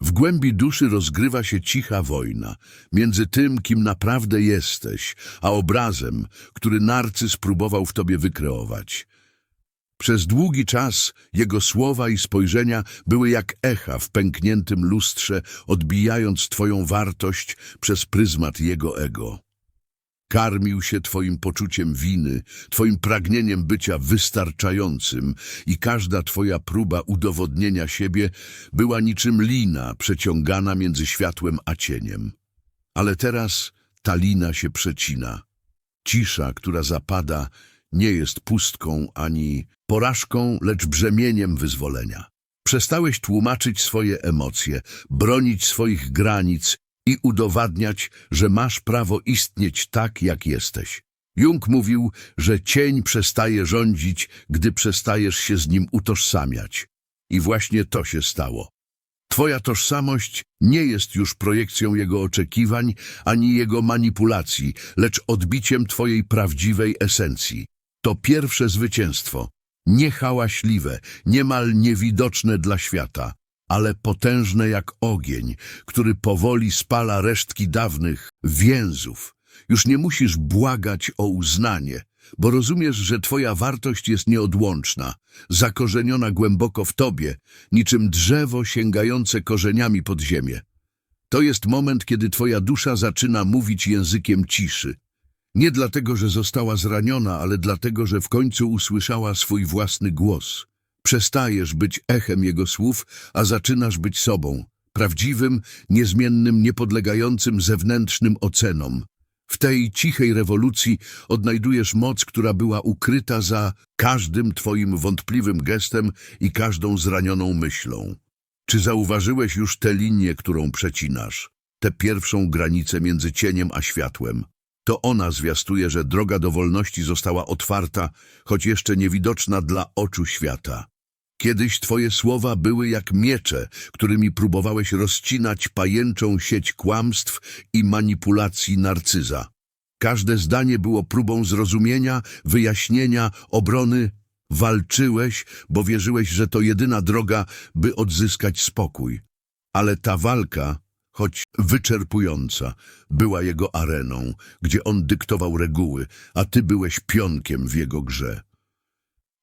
W głębi duszy rozgrywa się cicha wojna między tym, kim naprawdę jesteś, a obrazem, który narcyz próbował w tobie wykreować. Przez długi czas jego słowa i spojrzenia były jak echa w pękniętym lustrze, odbijając twoją wartość przez pryzmat jego ego. Karmił się twoim poczuciem winy, twoim pragnieniem bycia wystarczającym i każda twoja próba udowodnienia siebie była niczym lina przeciągana między światłem a cieniem. Ale teraz ta lina się przecina. Cisza, która zapada, nie jest pustką ani porażką, lecz brzemieniem wyzwolenia. Przestałeś tłumaczyć swoje emocje, bronić swoich granic i udowadniać, że masz prawo istnieć tak, jak jesteś. Jung mówił, że cień przestaje rządzić, gdy przestajesz się z nim utożsamiać. I właśnie to się stało. Twoja tożsamość nie jest już projekcją jego oczekiwań ani jego manipulacji, lecz odbiciem twojej prawdziwej esencji. To pierwsze zwycięstwo, niehałaśliwe, niemal niewidoczne dla świata, ale potężne jak ogień, który powoli spala resztki dawnych więzów. Już nie musisz błagać o uznanie, bo rozumiesz, że twoja wartość jest nieodłączna, zakorzeniona głęboko w tobie, niczym drzewo sięgające korzeniami pod ziemię. To jest moment, kiedy twoja dusza zaczyna mówić językiem ciszy. Nie dlatego, że została zraniona, ale dlatego, że w końcu usłyszała swój własny głos. Przestajesz być echem jego słów, a zaczynasz być sobą, prawdziwym, niezmiennym, niepodlegającym zewnętrznym ocenom. W tej cichej rewolucji odnajdujesz moc, która była ukryta za każdym twoim wątpliwym gestem i każdą zranioną myślą. Czy zauważyłeś już tę linię, którą przecinasz? Tę pierwszą granicę między cieniem a światłem? To ona zwiastuje, że droga do wolności została otwarta, choć jeszcze niewidoczna dla oczu świata. Kiedyś twoje słowa były jak miecze, którymi próbowałeś rozcinać pajęczą sieć kłamstw i manipulacji narcyza. Każde zdanie było próbą zrozumienia, wyjaśnienia, obrony. Walczyłeś, bo wierzyłeś, że to jedyna droga, by odzyskać spokój. Ale ta walka, choć wyczerpująca, była jego areną, gdzie on dyktował reguły, a ty byłeś pionkiem w jego grze.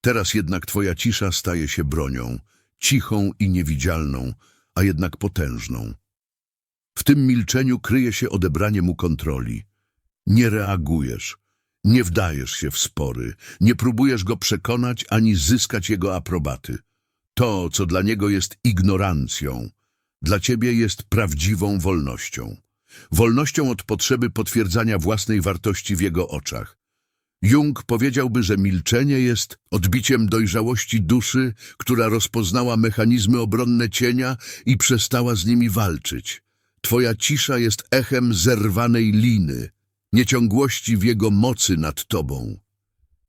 Teraz jednak twoja cisza staje się bronią, cichą i niewidzialną, a jednak potężną. W tym milczeniu kryje się odebranie mu kontroli. Nie reagujesz, nie wdajesz się w spory, nie próbujesz go przekonać ani zyskać jego aprobaty. To, co dla niego jest ignorancją, dla ciebie jest prawdziwą wolnością. Wolnością od potrzeby potwierdzania własnej wartości w jego oczach. Jung powiedziałby, że milczenie jest odbiciem dojrzałości duszy, która rozpoznała mechanizmy obronne cienia i przestała z nimi walczyć. Twoja cisza jest echem zerwanej liny, nieciągłości w jego mocy nad tobą.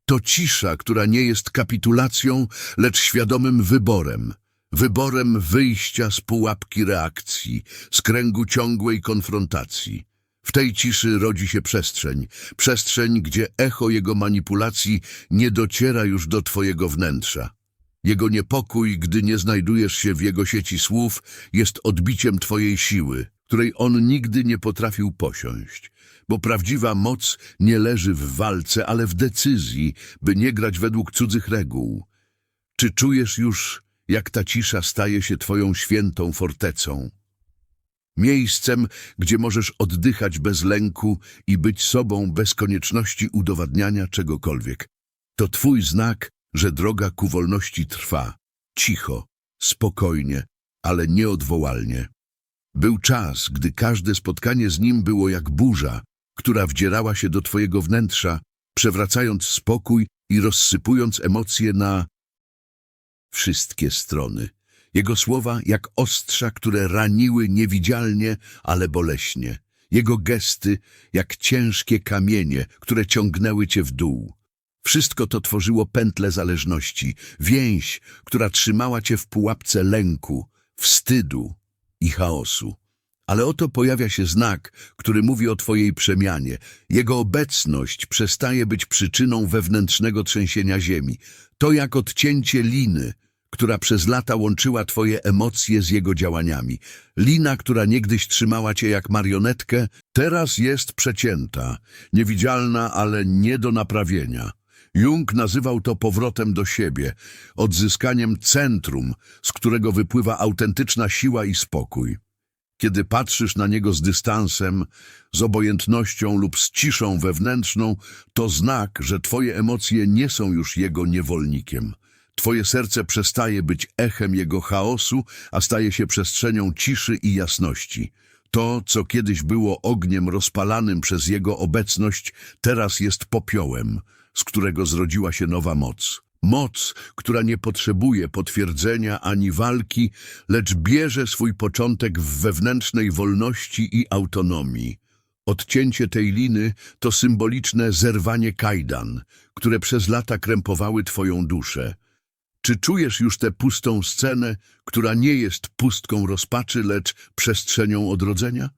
To cisza, która nie jest kapitulacją, lecz świadomym wyborem. Wyborem wyjścia z pułapki reakcji, z kręgu ciągłej konfrontacji. W tej ciszy rodzi się przestrzeń, przestrzeń, gdzie echo jego manipulacji nie dociera już do twojego wnętrza. Jego niepokój, gdy nie znajdujesz się w jego sieci słów, jest odbiciem twojej siły, której on nigdy nie potrafił posiąść. Bo prawdziwa moc nie leży w walce, ale w decyzji, by nie grać według cudzych reguł. Czy czujesz już, jak ta cisza staje się twoją świętą fortecą? Miejscem, gdzie możesz oddychać bez lęku i być sobą bez konieczności udowadniania czegokolwiek. To twój znak, że droga ku wolności trwa. Cicho, spokojnie, ale nieodwołalnie. Był czas, gdy każde spotkanie z nim było jak burza, która wdzierała się do twojego wnętrza, przewracając spokój i rozsypując emocje na wszystkie strony. Jego słowa jak ostrza, które raniły niewidzialnie, ale boleśnie. Jego gesty jak ciężkie kamienie, które ciągnęły cię w dół. Wszystko to tworzyło pętlę zależności, więź, która trzymała cię w pułapce lęku, wstydu i chaosu. Ale oto pojawia się znak, który mówi o twojej przemianie. Jego obecność przestaje być przyczyną wewnętrznego trzęsienia ziemi. To jak odcięcie liny, która przez lata łączyła twoje emocje z jego działaniami. Lina, która niegdyś trzymała cię jak marionetkę, teraz jest przecięta, niewidzialna, ale nie do naprawienia. Jung nazywał to powrotem do siebie, odzyskaniem centrum, z którego wypływa autentyczna siła i spokój. Kiedy patrzysz na niego z dystansem, z obojętnością lub z ciszą wewnętrzną, to znak, że twoje emocje nie są już jego niewolnikiem. Twoje serce przestaje być echem jego chaosu, a staje się przestrzenią ciszy i jasności. To, co kiedyś było ogniem rozpalanym przez jego obecność, teraz jest popiołem, z którego zrodziła się nowa moc. Moc, która nie potrzebuje potwierdzenia ani walki, lecz bierze swój początek w wewnętrznej wolności i autonomii. Odcięcie tej liny to symboliczne zerwanie kajdan, które przez lata krępowały twoją duszę. Czy czujesz już tę pustą scenę, która nie jest pustką rozpaczy, lecz przestrzenią odrodzenia?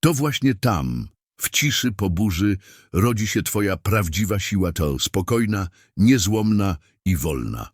To właśnie tam, w ciszy po burzy, rodzi się twoja prawdziwa siła, to spokojna, niezłomna i wolna.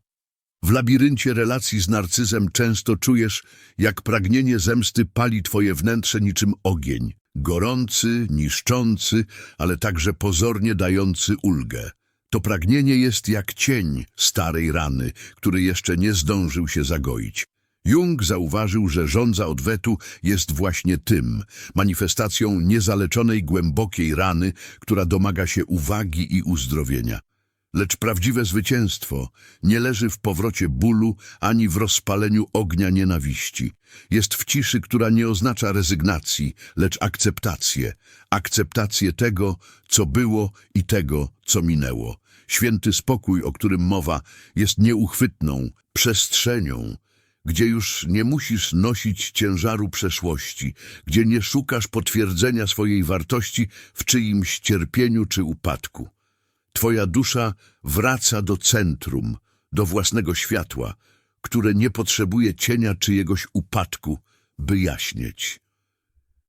W labiryncie relacji z narcyzem często czujesz, jak pragnienie zemsty pali twoje wnętrze niczym ogień, gorący, niszczący, ale także pozornie dający ulgę. To pragnienie jest jak cień starej rany, który jeszcze nie zdążył się zagoić. Jung zauważył, że żądza odwetu jest właśnie tym, manifestacją niezaleczonej głębokiej rany, która domaga się uwagi i uzdrowienia. Lecz prawdziwe zwycięstwo nie leży w powrocie bólu ani w rozpaleniu ognia nienawiści. Jest w ciszy, która nie oznacza rezygnacji, lecz akceptację. Akceptację tego, co było i tego, co minęło. Święty spokój, o którym mowa, jest nieuchwytną przestrzenią, gdzie już nie musisz nosić ciężaru przeszłości, gdzie nie szukasz potwierdzenia swojej wartości w czyimś cierpieniu czy upadku. Twoja dusza wraca do centrum, do własnego światła, które nie potrzebuje cienia czyjegoś upadku, by jaśnieć.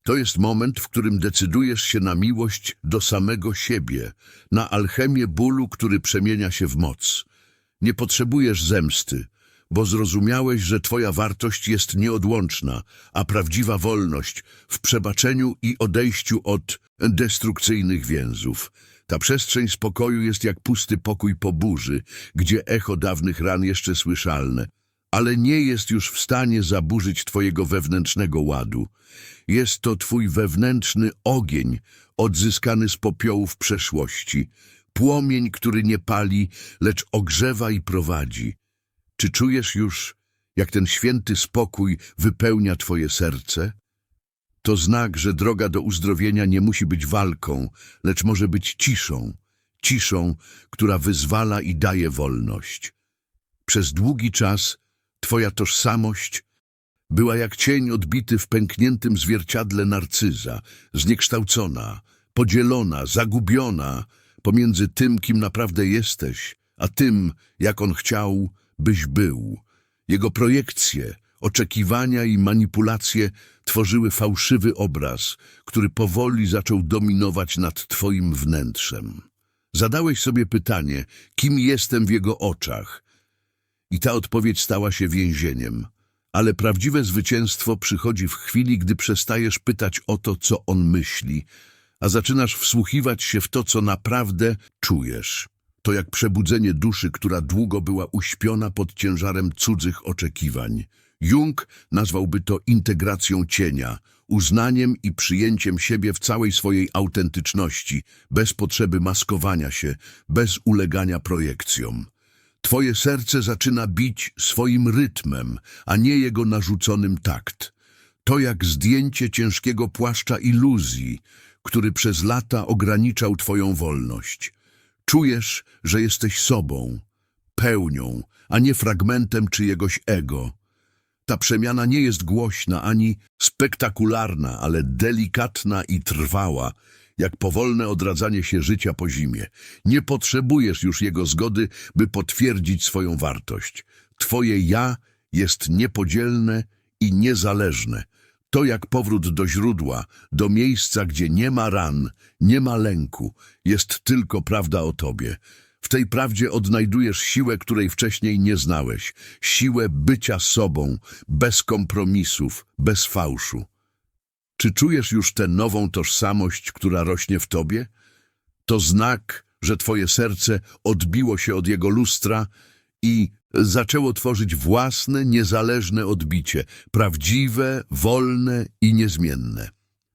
To jest moment, w którym decydujesz się na miłość do samego siebie, na alchemię bólu, który przemienia się w moc. Nie potrzebujesz zemsty, bo zrozumiałeś, że twoja wartość jest nieodłączna, a prawdziwa wolność w przebaczeniu i odejściu od destrukcyjnych więzów. Ta przestrzeń spokoju jest jak pusty pokój po burzy, gdzie echo dawnych ran jeszcze słyszalne, ale nie jest już w stanie zaburzyć twojego wewnętrznego ładu. Jest to twój wewnętrzny ogień, odzyskany z popiołów przeszłości, płomień, który nie pali, lecz ogrzewa i prowadzi. Czy czujesz już, jak ten święty spokój wypełnia twoje serce? To znak, że droga do uzdrowienia nie musi być walką, lecz może być ciszą, ciszą, która wyzwala i daje wolność. Przez długi czas twoja tożsamość była jak cień odbity w pękniętym zwierciadle narcyza, zniekształcona, podzielona, zagubiona pomiędzy tym, kim naprawdę jesteś, a tym, jak on chciał, byś był. Jego projekcje, oczekiwania i manipulacje tworzyły fałszywy obraz, który powoli zaczął dominować nad twoim wnętrzem. Zadałeś sobie pytanie, kim jestem w jego oczach? I ta odpowiedź stała się więzieniem. Ale prawdziwe zwycięstwo przychodzi w chwili, gdy przestajesz pytać o to, co on myśli, a zaczynasz wsłuchiwać się w to, co naprawdę czujesz. To jak przebudzenie duszy, która długo była uśpiona pod ciężarem cudzych oczekiwań. Jung nazwałby to integracją cienia, uznaniem i przyjęciem siebie w całej swojej autentyczności, bez potrzeby maskowania się, bez ulegania projekcjom. Twoje serce zaczyna bić swoim rytmem, a nie jego narzuconym takt. To jak zdjęcie ciężkiego płaszcza iluzji, który przez lata ograniczał twoją wolność. Czujesz, że jesteś sobą, pełnią, a nie fragmentem czyjegoś ego. Ta przemiana nie jest głośna ani spektakularna, ale delikatna i trwała, jak powolne odradzanie się życia po zimie. Nie potrzebujesz już jego zgody, by potwierdzić swoją wartość. Twoje ja jest niepodzielne i niezależne. To jak powrót do źródła, do miejsca, gdzie nie ma ran, nie ma lęku, jest tylko prawda o tobie. W tej prawdzie odnajdujesz siłę, której wcześniej nie znałeś. Siłę bycia sobą, bez kompromisów, bez fałszu. Czy czujesz już tę nową tożsamość, która rośnie w tobie? To znak, że twoje serce odbiło się od jego lustra i zaczęło tworzyć własne, niezależne odbicie, prawdziwe, wolne i niezmienne.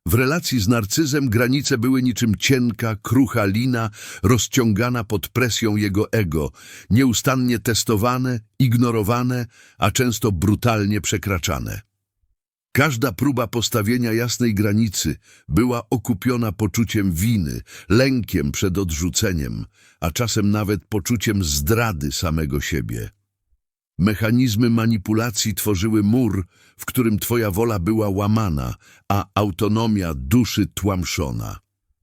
W relacji z narcyzem granice były niczym cienka, krucha lina rozciągana pod presją jego ego, nieustannie testowane, ignorowane, a często brutalnie przekraczane. Każda próba postawienia jasnej granicy była okupiona poczuciem winy, lękiem przed odrzuceniem, a czasem nawet poczuciem zdrady samego siebie. Mechanizmy manipulacji tworzyły mur, w którym twoja wola była łamana, a autonomia duszy tłamszona.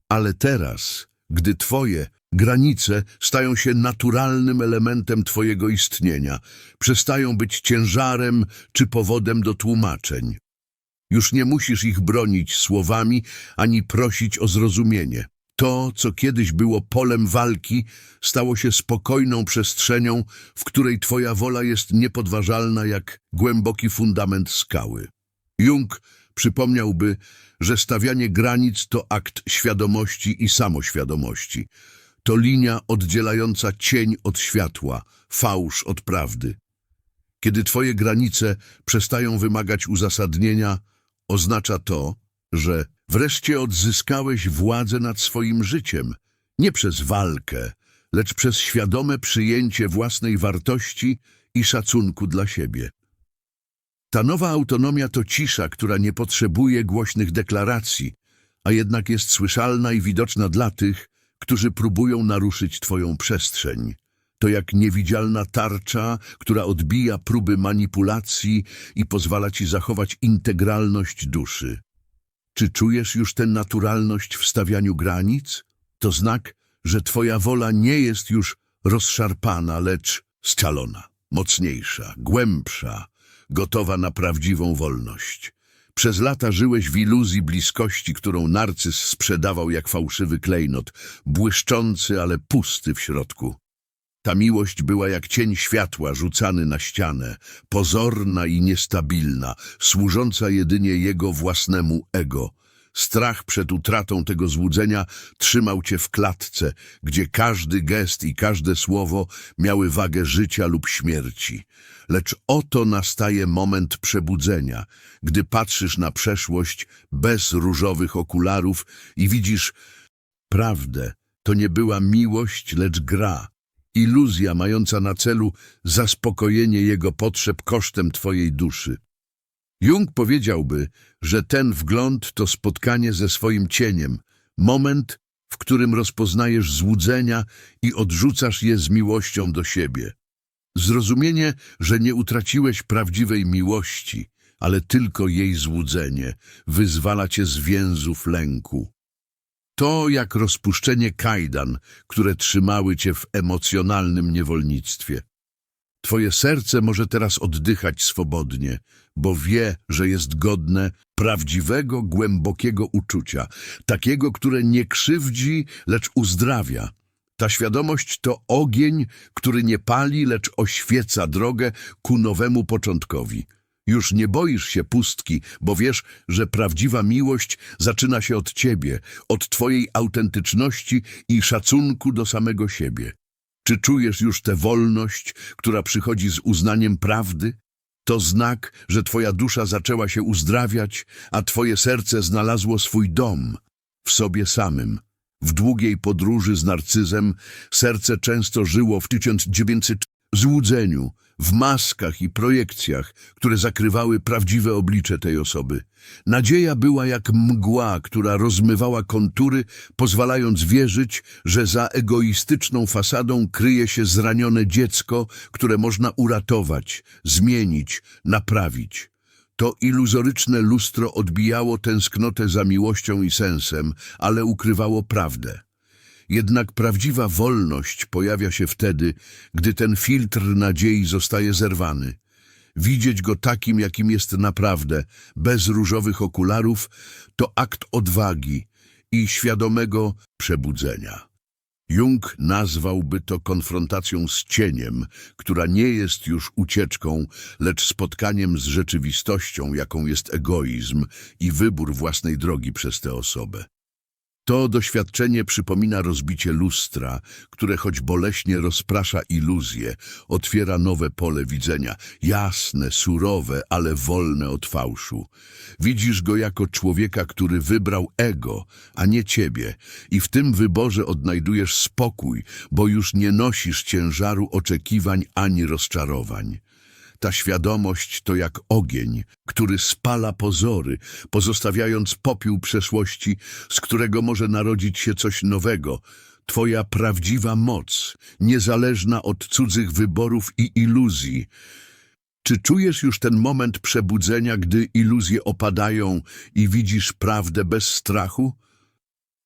Ale teraz, gdy twoje granice stają się naturalnym elementem twojego istnienia, przestają być ciężarem czy powodem do tłumaczeń. Już nie musisz ich bronić słowami ani prosić o zrozumienie. To, co kiedyś było polem walki, stało się spokojną przestrzenią, w której twoja wola jest niepodważalna jak głęboki fundament skały. Jung przypomniałby, że stawianie granic to akt świadomości i samoświadomości. To linia oddzielająca cień od światła, fałsz od prawdy. Kiedy twoje granice przestają wymagać uzasadnienia, oznacza to, że wreszcie odzyskałeś władzę nad swoim życiem, nie przez walkę, lecz przez świadome przyjęcie własnej wartości i szacunku dla siebie. Ta nowa autonomia to cisza, która nie potrzebuje głośnych deklaracji, a jednak jest słyszalna i widoczna dla tych, którzy próbują naruszyć twoją przestrzeń. To jak niewidzialna tarcza, która odbija próby manipulacji i pozwala ci zachować integralność duszy. Czy czujesz już tę naturalność w stawianiu granic? To znak, że twoja wola nie jest już rozszarpana, lecz scalona, mocniejsza, głębsza, gotowa na prawdziwą wolność. Przez lata żyłeś w iluzji bliskości, którą narcyz sprzedawał jak fałszywy klejnot, błyszczący, ale pusty w środku. Ta miłość była jak cień światła rzucany na ścianę, pozorna i niestabilna, służąca jedynie jego własnemu ego. Strach przed utratą tego złudzenia trzymał cię w klatce, gdzie każdy gest i każde słowo miały wagę życia lub śmierci. Lecz oto nastaje moment przebudzenia, gdy patrzysz na przeszłość bez różowych okularów i widzisz prawdę. To nie była miłość, lecz gra. Iluzja mająca na celu zaspokojenie jego potrzeb kosztem twojej duszy. Jung powiedziałby, że ten wgląd to spotkanie ze swoim cieniem, moment, w którym rozpoznajesz złudzenia i odrzucasz je z miłością do siebie. Zrozumienie, że nie utraciłeś prawdziwej miłości, ale tylko jej złudzenie, wyzwala cię z więzów lęku. To jak rozpuszczenie kajdan, które trzymały cię w emocjonalnym niewolnictwie. Twoje serce może teraz oddychać swobodnie, bo wie, że jest godne prawdziwego, głębokiego uczucia, takiego, które nie krzywdzi, lecz uzdrawia. Ta świadomość to ogień, który nie pali, lecz oświeca drogę ku nowemu początkowi. Już nie boisz się pustki, bo wiesz, że prawdziwa miłość zaczyna się od ciebie, od twojej autentyczności i szacunku do samego siebie. Czy czujesz już tę wolność, która przychodzi z uznaniem prawdy? To znak, że twoja dusza zaczęła się uzdrawiać, a twoje serce znalazło swój dom w sobie samym. W długiej podróży z narcyzem serce często żyło w 1900 złudzeniu, w maskach i projekcjach, które zakrywały prawdziwe oblicze tej osoby. Nadzieja była jak mgła, która rozmywała kontury, pozwalając wierzyć, że za egoistyczną fasadą kryje się zranione dziecko, które można uratować, zmienić, naprawić. To iluzoryczne lustro odbijało tęsknotę za miłością i sensem, ale ukrywało prawdę. Jednak prawdziwa wolność pojawia się wtedy, gdy ten filtr nadziei zostaje zerwany. Widzieć go takim, jakim jest naprawdę, bez różowych okularów, to akt odwagi i świadomego przebudzenia. Jung nazwałby to konfrontacją z cieniem, która nie jest już ucieczką, lecz spotkaniem z rzeczywistością, jaką jest egoizm i wybór własnej drogi przez tę osobę. To doświadczenie przypomina rozbicie lustra, które choć boleśnie rozprasza iluzje, otwiera nowe pole widzenia, jasne, surowe, ale wolne od fałszu. Widzisz go jako człowieka, który wybrał ego, a nie ciebie i w tym wyborze odnajdujesz spokój, bo już nie nosisz ciężaru oczekiwań ani rozczarowań. Ta świadomość to jak ogień, który spala pozory, pozostawiając popiół przeszłości, z którego może narodzić się coś nowego. Twoja prawdziwa moc, niezależna od cudzych wyborów i iluzji. Czy czujesz już ten moment przebudzenia, gdy iluzje opadają i widzisz prawdę bez strachu?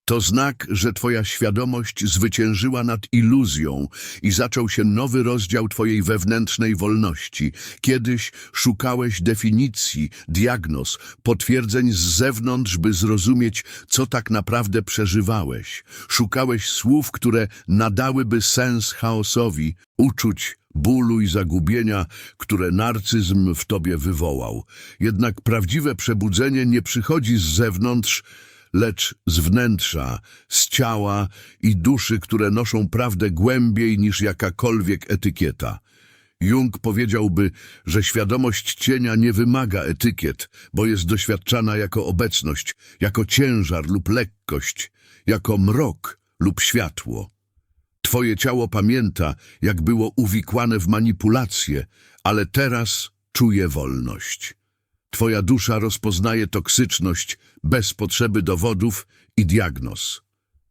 To znak, że twoja świadomość zwyciężyła nad iluzją i zaczął się nowy rozdział twojej wewnętrznej wolności. Kiedyś szukałeś definicji, diagnoz, potwierdzeń z zewnątrz, by zrozumieć, co tak naprawdę przeżywałeś. Szukałeś słów, które nadałyby sens chaosowi, uczuć, bólu i zagubienia, które narcyzm w tobie wywołał. Jednak prawdziwe przebudzenie nie przychodzi z zewnątrz, lecz z wnętrza, z ciała i duszy, które noszą prawdę głębiej niż jakakolwiek etykieta. Jung powiedziałby, że świadomość cienia nie wymaga etykiet, bo jest doświadczana jako obecność, jako ciężar lub lekkość, jako mrok lub światło. Twoje ciało pamięta, jak było uwikłane w manipulacje, ale teraz czuje wolność. Twoja dusza rozpoznaje toksyczność bez potrzeby dowodów i diagnoz.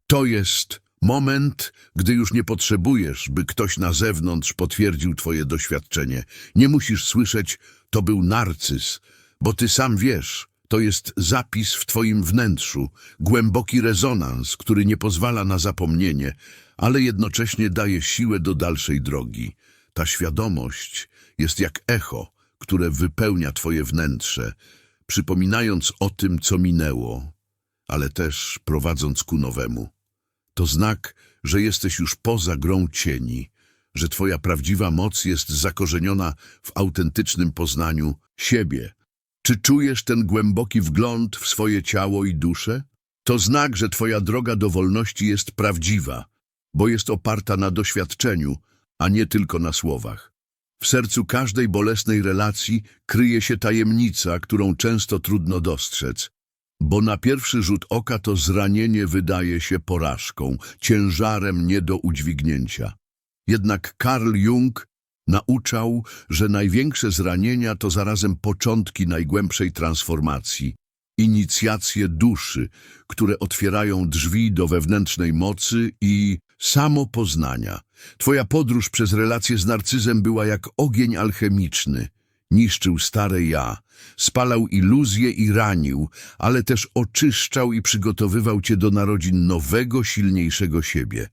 To jest moment, gdy już nie potrzebujesz, by ktoś na zewnątrz potwierdził twoje doświadczenie. Nie musisz słyszeć, to był narcyz, bo ty sam wiesz, to jest zapis w twoim wnętrzu, głęboki rezonans, który nie pozwala na zapomnienie, ale jednocześnie daje siłę do dalszej drogi. Ta świadomość jest jak echo, które wypełnia twoje wnętrze, przypominając o tym, co minęło, ale też prowadząc ku nowemu. To znak, że jesteś już poza grą cieni, że twoja prawdziwa moc jest zakorzeniona w autentycznym poznaniu siebie. Czy czujesz ten głęboki wgląd w swoje ciało i duszę? To znak, że twoja droga do wolności jest prawdziwa, bo jest oparta na doświadczeniu, a nie tylko na słowach. W sercu każdej bolesnej relacji kryje się tajemnica, którą często trudno dostrzec, bo na pierwszy rzut oka to zranienie wydaje się porażką, ciężarem nie do udźwignięcia. Jednak Carl Jung nauczał, że największe zranienia to zarazem początki najgłębszej transformacji, inicjacje duszy, które otwierają drzwi do wewnętrznej mocy i samopoznania. Twoja podróż przez relacje z narcyzem była jak ogień alchemiczny. Niszczył stare ja, spalał iluzje i ranił, ale też oczyszczał i przygotowywał cię do narodzin nowego, silniejszego siebie.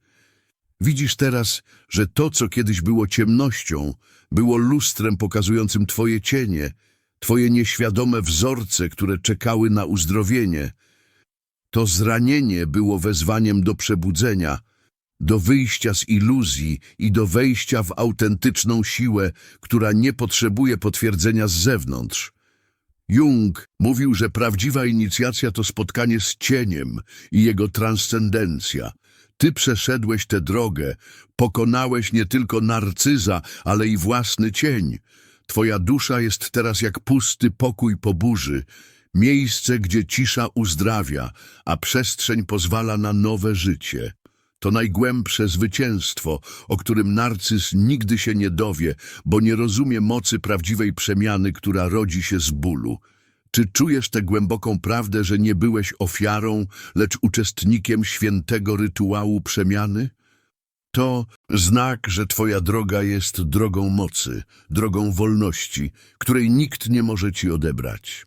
Widzisz teraz, że to, co kiedyś było ciemnością, było lustrem pokazującym twoje cienie, twoje nieświadome wzorce, które czekały na uzdrowienie. To zranienie było wezwaniem do przebudzenia, do wyjścia z iluzji i do wejścia w autentyczną siłę, która nie potrzebuje potwierdzenia z zewnątrz. Jung mówił, że prawdziwa inicjacja to spotkanie z cieniem i jego transcendencja. Ty przeszedłeś tę drogę, pokonałeś nie tylko narcyza, ale i własny cień. Twoja dusza jest teraz jak pusty pokój po burzy, miejsce, gdzie cisza uzdrawia, a przestrzeń pozwala na nowe życie. To najgłębsze zwycięstwo, o którym narcyz nigdy się nie dowie, bo nie rozumie mocy prawdziwej przemiany, która rodzi się z bólu. Czy czujesz tę głęboką prawdę, że nie byłeś ofiarą, lecz uczestnikiem świętego rytuału przemiany? To znak, że Twoja droga jest drogą mocy, drogą wolności, której nikt nie może Ci odebrać.